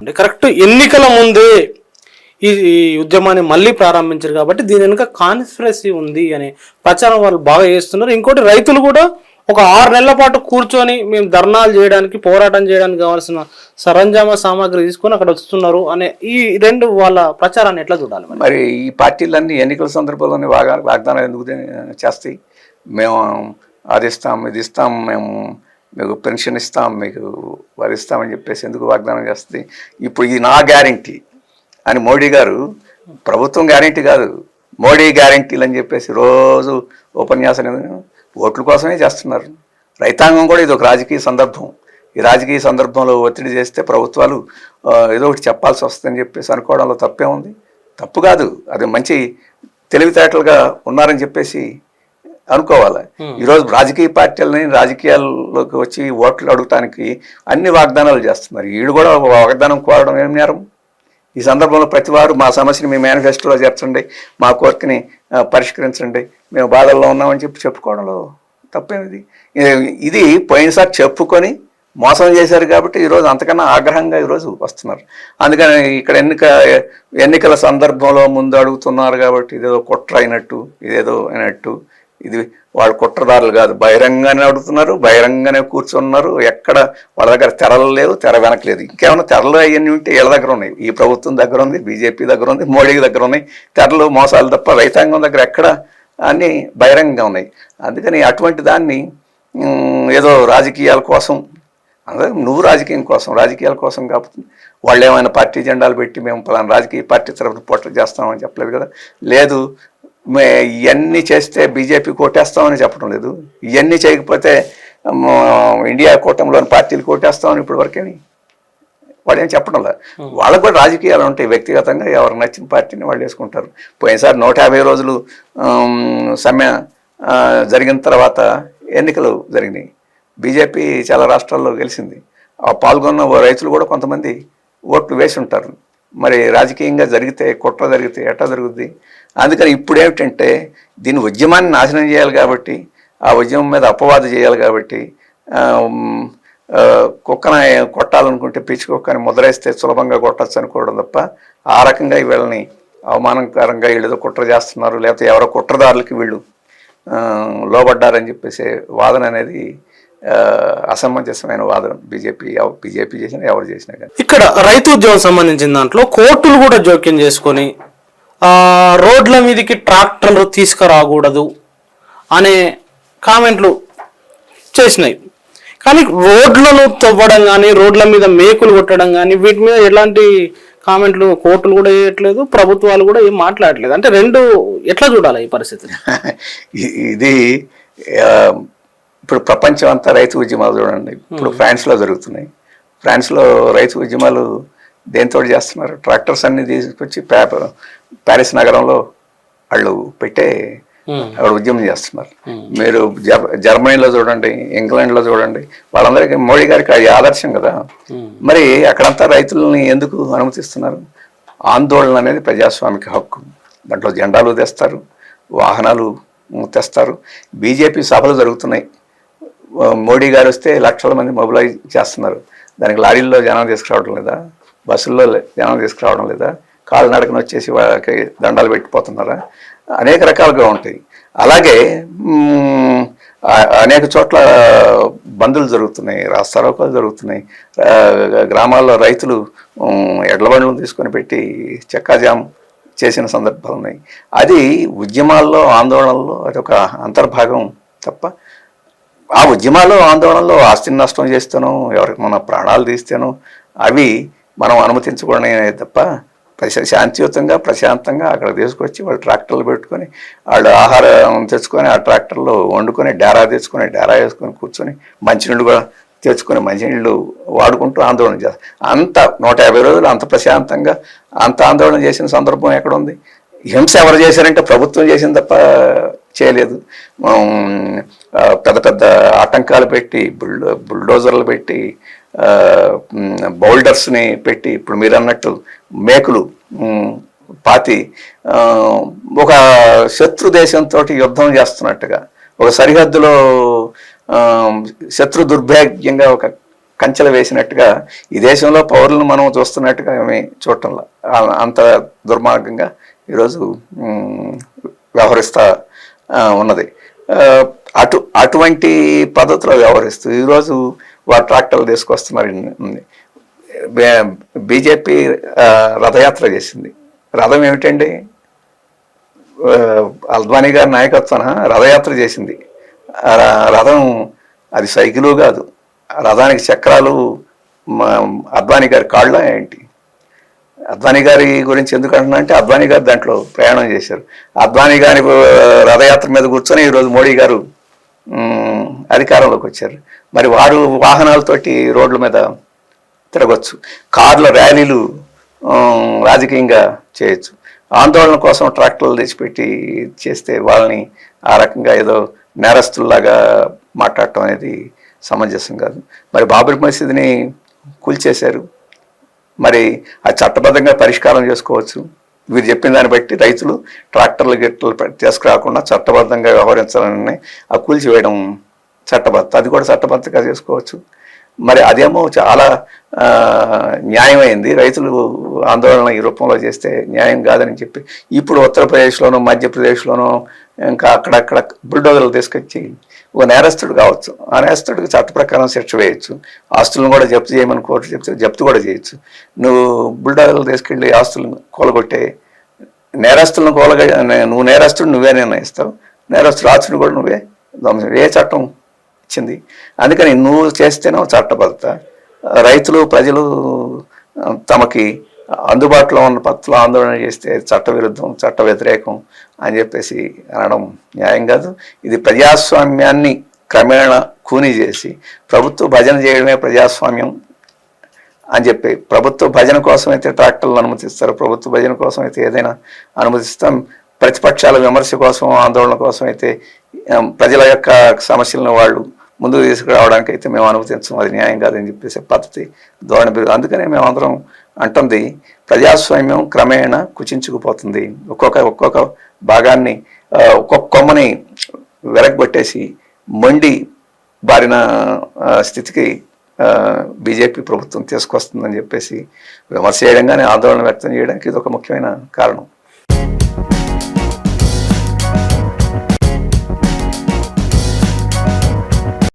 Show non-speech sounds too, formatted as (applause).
అంటే కరెక్ట్ ఎన్నికల ముందే ఈ ఈ ఉద్యమాన్ని మళ్ళీ ప్రారంభించారు కాబట్టి దీని వెనుక కాన్స్పిరసీ ఉంది అనే ప్రచారం వాళ్ళు బాగా చేస్తున్నారు. ఇంకోటి రైతులు కూడా ఒక ఆరు నెలల పాటు కూర్చొని మేము ధర్నాలు చేయడానికి పోరాటం చేయడానికి కావాల్సిన సరంజామ సామాగ్రి తీసుకొని అక్కడ వస్తున్నారు అనే ఈ రెండు వాళ్ళ ప్రచారాన్ని ఎట్లా చూడాలి మరి? ఈ పార్టీలన్నీ ఎన్నికల సందర్భంలోనే వాగా వాగ్దానాలు ఎందుకు చేస్తాయి? మేము అది ఇస్తాం ఇది ఇస్తాం మేము మీకు పెన్షన్ ఇస్తాం మీకు వరిస్తామని చెప్పేసి ఎందుకు వాగ్దానం చేస్తుంది? ఇప్పుడు ఇది నా గ్యారంటీ అని మోడీ గారు ప్రభుత్వం గ్యారంటీ కాదు మోడీ గ్యారంటీలు అని చెప్పేసి రోజు ఉపన్యాసం ఓట్ల కోసమే చేస్తున్నారు. రైతాంగం కూడా ఇది ఒక రాజకీయ సందర్భం. ఈ రాజకీయ సందర్భంలో ఒత్తిడి చేస్తే ప్రభుత్వాలు ఏదో ఒకటి చెప్పాల్సి వస్తుందని చెప్పేసి అనుకోవడంలో తప్పే ఉంది. తప్పు కాదు అది మంచి తెలివితేటలుగా ఉన్నారని చెప్పేసి అనుకోవాలి. ఈరోజు రాజకీయ పార్టీలని రాజకీయాల్లోకి వచ్చి ఓట్లు అడగటానికి అన్ని వాగ్దానాలు చేస్తున్నారు. వీడు కూడా వాగ్దానం కోరడం ఏం నేరం? ఈ సందర్భంలో ప్రతి వారు మా సమస్యని మీ మేనిఫెస్టోలో చేర్చండి మా కోరికని పరిష్కరించండి మేము బాధల్లో ఉన్నామని చెప్పి చెప్పుకోవడంలో తప్పేమిది? ఇది- ఇది పోయినసారి చెప్పుకొని మోసం చేశారు కాబట్టి ఈరోజు అంతకన్నా ఆగ్రహంగా ఈరోజు వస్తున్నారు. అందుకని ఇక్కడ ఎన్నిక ఎన్నికల సందర్భంలో ముందు అడుగుతున్నారు కాబట్టి ఇదేదో కుట్ర అయినట్టు ఇదేదో అయినట్టు ఇది వాళ్ళు కుట్రదారులు కాదు. బహిరంగానే అడుగుతున్నారు బహిరంగానే కూర్చున్నారు. ఎక్కడ వాళ్ళ దగ్గర తెరలు లేవు తెర వెనక లేదు. ఇంకేమైనా తెరలు అవన్నీ ఉంటే వీళ్ళ దగ్గర ఉన్నాయి. ఈ ప్రభుత్వం దగ్గర ఉంది బీజేపీ దగ్గర ఉంది మోడీ దగ్గర ఉన్నాయి. తెరలు మోసాలు తప్ప రైతాంగం దగ్గర ఎక్కడ అన్నీ బహిరంగంగా ఉన్నాయి. అందుకని అటువంటి దాన్ని ఏదో రాజకీయాల కోసం అందరూ నువ్వు రాజకీయం కోసం రాజకీయాల కోసం కాకపోతే వాళ్ళు ఏమైనా పార్టీ జెండాలు పెట్టి మేము పలానా రాజకీయ పార్టీ తరఫున పోట్లు చేస్తామని చెప్పలేదు కదా. లేదు ఇవన్నీ చేస్తే బీజేపీ కోటేస్తామని చెప్పడం లేదు. ఇవన్నీ చేయకపోతే ఇండియా కూటమిలోని పార్టీలు కోటేస్తామని ఇప్పటి వరకేమి వాడు ఏం చెప్పడం లేదు. వాళ్ళకు కూడా రాజకీయాలు ఉంటాయి వ్యక్తిగతంగా ఎవరు నచ్చిన పార్టీని వాళ్ళు వేసుకుంటారు. పోయినసారి నూట యాభై రోజులు సమ్మె జరిగిన తర్వాత ఎన్నికలు జరిగినాయి. బీజేపీ చాలా రాష్ట్రాల్లో గెలిచింది. ఆ పాల్గొన్న రైతులు కూడా కొంతమంది ఓట్లు వేసి ఉంటారు. మరి రాజకీయంగా జరిగితే కుట్ర జరిగితే ఎట్లా జరుగుద్ది? అందుకని ఇప్పుడు ఏమిటంటే దీని ఉద్యమాన్ని నాశనం చేయాలి కాబట్టి ఆ ఉద్యమం మీద అపవాదు చేయాలి కాబట్టి కుక్కన కొట్టాలనుకుంటే పిచ్చి కుక్కని ముద్రేస్తే సులభంగా కొట్టచ్చు అనుకోవడం తప్ప ఆ రకంగా వీళ్ళని అవమానకరంగా వీళ్ళు కుట్ర చేస్తున్నారు లేకపోతే ఎవరో కుట్రదారులకి వీళ్ళు లోబడ్డారని చెప్పేసి వాదన అనేది అసమంజసమైన వాదన బీజేపీ బీజేపీ చేసినా ఎవరు చేసినా కానీ. ఇక్కడ రైతు ఉద్యమం సంబంధించిన దాంట్లో కోర్టులు కూడా జోక్యం చేసుకొని ఆ, రోడ్ల మీదకి ట్రాక్టర్లు తీసుకురాకూడదు అనే కామెంట్లు చేసినాయి. కానీ రోడ్లను తవ్వడం కానీ రోడ్ల మీద మేకులు కొట్టడం కానీ వీటి మీద ఎలాంటి కామెంట్లు కోర్టులు కూడా చేయట్లేదు ప్రభుత్వాలు కూడా ఏం మాట్లాడట్లేదు. అంటే రెండు ఎట్లా చూడాలి ఈ పరిస్థితిని ఇ- (laughs) ఇది ఇప్పుడు ప్రపంచం అంతా రైతు ఉద్యమాలు చూడండి. ఇప్పుడు ఫ్రాన్స్లో జరుగుతున్నాయి. ఫ్రాన్స్లో రైతు ఉద్యమాలు దేంతో చేస్తున్నారు? ట్రాక్టర్స్ అన్ని తీసుకొచ్చి ప్యా- ప్యారిస్ నగరంలో వాళ్ళు పెట్టే అక్కడ ఉద్యమం చేస్తున్నారు. మీరు జర్మనీలో చూడండి ఇంగ్లాండ్లో చూడండి వాళ్ళందరికీ మోడీ గారికి అది ఆదర్శం కదా. మరి అక్కడంతా రైతులని ఎందుకు అనుమతిస్తున్నారు? ఆందోళన అనేది ప్రజాస్వామిక హక్కు. దాంట్లో జెండాలు తెస్తారు వాహనాలు తెస్తారు. బీజేపీ సభలు జరుగుతున్నాయి. మోడీ గారు వస్తే లక్షల మంది మొబిలైజ్ చేస్తున్నారు. దానికి లారీల్లో జనం తీసుకురావడం లేదా? బస్సుల్లో జనం తీసుకురావడం లేదా? కాలినడకన వచ్చేసి వాళ్ళకి దండాలు పెట్టిపోతున్నారా? అనేక రకాలుగా ఉంటాయి. అలాగే అనేక చోట్ల బందులు జరుగుతున్నాయి రాస్తారోకాలు జరుగుతున్నాయి. గ్రామాల్లో రైతులు ఉమ్, ఎడ్ల బండ్లను తీసుకొని పెట్టి చెక్కాజాం చేసిన సందర్భాలు ఉన్నాయి. అది ఉద్యమాల్లో ఆందోళనల్లో అది ఒక అంతర్భాగం తప్ప ఆ ఉద్యమాల్లో ఆందోళనలో ఆస్తిని నష్టం చేస్తాను ఎవరికి మన ప్రాణాలు తీస్తాను అవి మనం అనుమతించకూడనే తప్ప ప్రశా శాంతియుతంగా ప్రశాంతంగా అక్కడ తీసుకొచ్చి వాళ్ళు ట్రాక్టర్లు పెట్టుకొని వాళ్ళు ఆహారం తెచ్చుకొని ఆ ట్రాక్టర్లో వండుకొని డేరా తెచ్చుకొని డేరా వేసుకొని కూర్చొని మంచినీళ్ళు కూడా తెచ్చుకొని మంచినీళ్ళు వాడుకుంటూ ఆందోళన చేస్తారు అంత నూట యాభై రోజులు అంత ప్రశాంతంగా అంత ఆందోళన చేసిన సందర్భం ఎక్కడుంది? హింస ఎవరు చేశారంటే ప్రభుత్వం చేసింది తప్ప చేయలేదు. పెద్ద పెద్ద ఆటంకాలు పెట్టి బుల్డో బుల్డోజర్లు పెట్టి బౌల్డర్స్ని పెట్టి ఇప్పుడు మీరు అన్నట్టు మేకులు పాతి ఒక శత్రు దేశంతో యుద్ధం చేస్తున్నట్టుగా ఒక సరిహద్దులో శత్రు దుర్భాగ్యంగా ఒక కంచెలు వేసినట్టుగా ఈ దేశంలో పౌరులను మనం చూస్తున్నట్టుగా ఏమీ చూడటంలా. అంత దుర్మార్గంగా ఈరోజు వ్యవహరిస్తూ ఉన్నది. అటు అటువంటి పద్ధతిలో వ్యవహరిస్తూ ఈరోజు వారు ట్రాక్టర్లు తీసుకొస్తున్నారు. బీజేపీ రథయాత్ర చేసింది. రథం ఏమిటండి? అద్వానీ గారి నాయకత్వాన రథయాత్ర చేసింది. రథం అది సైకిలు కాదు. రథానికి చక్రాలు అద్వానీ గారి కాళ్ళ ఏంటి? అద్వానీ గారి గురించి ఎందుకు అంటున్నా అంటే అద్వానీ గారు దాంట్లో ప్రయాణం చేశారు. అద్వానీ గారి రథయాత్ర మీద కూర్చొని ఈరోజు మోడీ గారు అధికారంలోకి వచ్చారు. మరి వారు వాహనాలతోటి రోడ్ల మీద తిరగచ్చు. కార్ల ర్యాలీలు రాజకీయంగా చేయొచ్చు. ఆందోళన కోసం ట్రాక్టర్లు తెచ్చిపెట్టి చేస్తే వాళ్ళని ఆ రకంగా ఏదో నేరస్తుల్లాగా మాట్లాడటం అనేది సమంజసం కాదు. మరి బాబరి మసీదుని కూల్చేశారు. మరి ఆ చట్టబద్ధంగా పరిష్కారం చేసుకోవచ్చు. వీరు చెప్పిన దాన్ని బట్టి రైతులు ట్రాక్టర్లు గిట్టలు తీసుకురాకుండా చట్టబద్ధంగా వ్యవహరించాలని ఆ కూల్చివేయడం చట్టబద్ధ అది కూడా చట్టబద్ధంగా చేసుకోవచ్చు. మరి అదేమో చాలా న్యాయమైంది. రైతులు ఆందోళన ఈ రూపంలో చేస్తే న్యాయం కాదని చెప్పి ఇప్పుడు ఉత్తరప్రదేశ్లోనూ మధ్యప్రదేశ్లోనూ ఇంకా అక్కడక్కడ బుల్డోజర్లు తీసుకొచ్చి ఒక నేరస్తుడు కావచ్చు ఆ నేరస్తుడికి చట్ట ప్రకారం శిక్ష వేయచ్చు. ఆస్తులను కూడా జప్తు చేయమని కోర్టు చెప్తే జప్తు కూడా చేయొచ్చు. నువ్వు బుల్డోజర్లు తీసుకెళ్ళి ఆస్తులను కూలగొట్టే నేరస్తులను కూలగ నువ్వు నేరస్తుడు నువ్వే నిర్ణయిస్తావు. నేరస్తుడు ఆస్తుని కూడా నువ్వే ధ్వంసం ఏ చట్టం ఇచ్చింది? అందుకని నువ్వు చేస్తేనే చట్టబద్ధత. రైతులు ప్రజలు తమకి అందుబాటులో ఉన్న పత్రులు ఆందోళన చేస్తే చట్ట విరుద్ధం చట్ట వ్యతిరేకం అని చెప్పేసి అనడం న్యాయం కాదు. ఇది ప్రజాస్వామ్యాన్ని క్రమేణా కూని చేసి ప్రభుత్వ భజన చేయడమే ప్రజాస్వామ్యం అని చెప్పి ప్రభుత్వ భజన కోసం అయితే ట్రాక్టర్లు అనుమతిస్తారు ప్రభుత్వ భజన కోసం అయితే ఏదైనా అనుమతిస్తాం. ప్రతిపక్షాల విమర్శ కోసం ఆందోళన కోసం అయితే ప్రజల యొక్క సమస్యలను వాళ్ళు ముందుకు తీసుకురావడానికి అయితే మేము అనుమతించం. అది న్యాయం కాదని చెప్పేసి పద్ధతి ధోరణి పెరుగు అందుకనే మేము అందరం అంటుంది ప్రజాస్వామ్యం క్రమేణా కుచించుకుపోతుంది. ఒక్కొక్క ఒక్కొక్క భాగాన్ని ఒక్కొక్క కొమ్మని వెరగబట్టేసి మొండి బారిన స్థితికి బీజేపీ ప్రభుత్వం తీసుకొస్తుందని చెప్పేసి విమర్శ చేయడం కానీ ఆందోళన వ్యక్తం చేయడానికి ఇది ఒక ముఖ్యమైన కారణం.